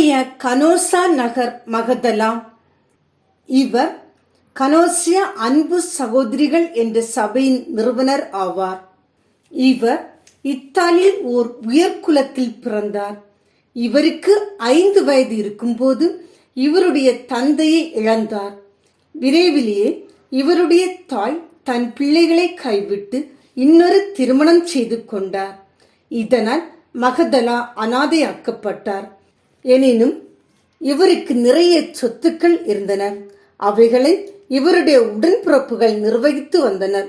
கனோசா நகர் மகதலா இவர் கனோசிய அன்பு சகோதரிகள் என்ற சபையின் நிறுவனர் ஆவார். இவர் இத்தாலியில் ஓர் உயர்குலத்தில் பிறந்தார். இவருக்கு ஐந்து வயது இருக்கும்போது இவருடைய தந்தையை இழந்தார். விரைவிலேயே இவருடைய தாய் தன் பிள்ளைகளை கைவிட்டு இன்னொரு திருமணம் செய்து கொண்டார். இதனால் மகதலா அனாதையாக்கப்பட்டார். எனினும் இவருக்கு நிறைய சொத்துக்கள் இருந்தன. அவைகளை இவருடைய உடன்பிறப்புகள் நிர்வகித்து வந்தனர்.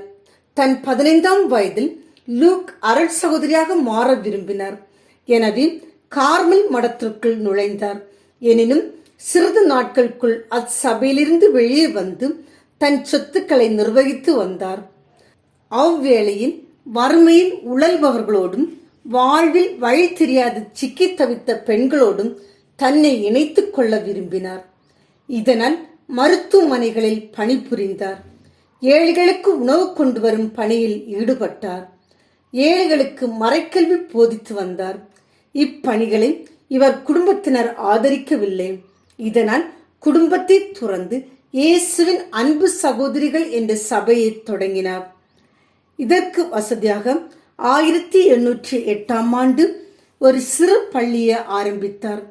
தன் பதினைந்தாம் வயதில் லூக் அருள் சகோதரியாக மாற விரும்பினார். எனவே கார்மல் மடத்திற்குள் நுழைந்தார். எனினும் சிறிது நாட்களுக்குள் அச்சபையிலிருந்து வெளியே வந்து தன் சொத்துக்களை நிர்வகித்து வந்தார். அவ்வேளையில் வறுமையில் உழல்பவர்களோடும் வாழ்வில் வழி தெரியாது சிக்கி தவித்த பெண்களோடும் தன்னை இணைத்துக் கொள்ள விரும்பினார். இதனால் மருத்துவமனைகளில் பணிபுரிந்தார். ஏழைகளுக்கு உணவு கொண்டு வரும் பணியில் ஈடுபட்டார். ஏழைகளுக்கு மறைக்கல்வி போதித்து வந்தார். இப்பணிகளை இவர் குடும்பத்தினர் ஆதரிக்கவில்லை. இதனால் குடும்பத்தை துறந்து இயேசுவின் அன்பு சகோதரிகள் என்ற சபையை தொடங்கினார். இதற்கு வசதியாக ஆயிரத்தி எண்ணூற்றி எட்டாம் ஆண்டு ஒரு சிறு பள்ளியை ஆரம்பித்தார்.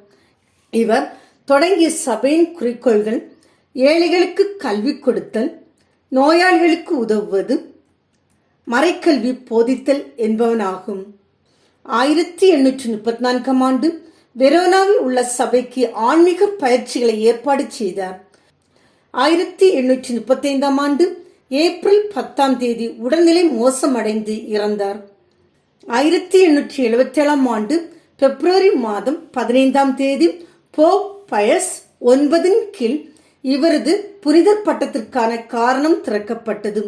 இவர் தொடங்கிய சபையின் குறிக்கோள்கள் ஏழைகளுக்கு கல்வி கொடுத்தல் நோயாளிகளுக்கு உதவுவது மறைக்கல்வி போதித்தல் என்பவனாகும். ஆயிரத்தி எண்ணூற்றி முப்பத்தி நான்காம் ஆண்டு வெரோனாவில் உள்ள சபைக்கு ஆன்மீக பயிற்சிகளை ஏற்பாடு செய்தார். ஆயிரத்தி எண்ணூற்றி முப்பத்தைந்தாம் ஆண்டு ஏப்ரல் பத்தாம் தேதி உடல்நிலை மோசமடைந்து இறந்தார். ஆயிரத்தி எண்ணூற்றி எழுபத்தி ஏழாம் ஆண்டு பிப்ரவரி மாதம் பதினைந்தாம் தேதி போப் பயஸ் ஒன்பதின் கீழ் இவரது புனிதர் பட்டத்திற்கான காரணம் திறக்கப்பட்டது.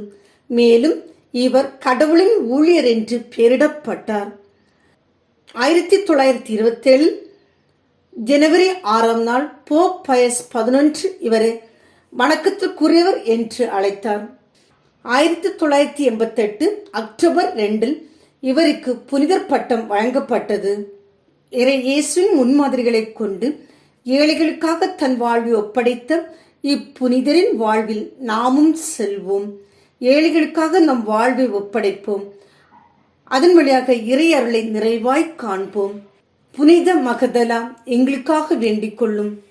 மேலும் இவர் கடவுளின் ஊழியர் என்று பெயரிடப்பட்டார். ஆயிரத்தி தொள்ளாயிரத்தி இருபத்தேழு ஜனவரி ஆறாம் நாள் போப் பயஸ் பதினொன்று இவரை வணக்கத்திற்குரியவர் என்று அழைத்தார். ஆயிரத்தி தொள்ளாயிரத்தி எண்பத்தெட்டு அக்டோபர் ரெண்டில் இவருக்கு புனிதர் பட்டம் வழங்கப்பட்டது. இறை இயேசுவின் முன்மாதிரிகளைக் கொண்டு ஏழைகளுக்காக தன் வாழ்வை ஒப்படைத்த இப்புனிதரின் வாழ்வில் நாமும் செல்வோம். ஏழைகளுக்காக நம் வாழ்வை ஒப்படைப்போம். அதன் வழியாக இறை அருளை நிறைவாய் காண்போம். புனித மகதலா எங்களுக்காக வேண்டிக் கொள்ளும்.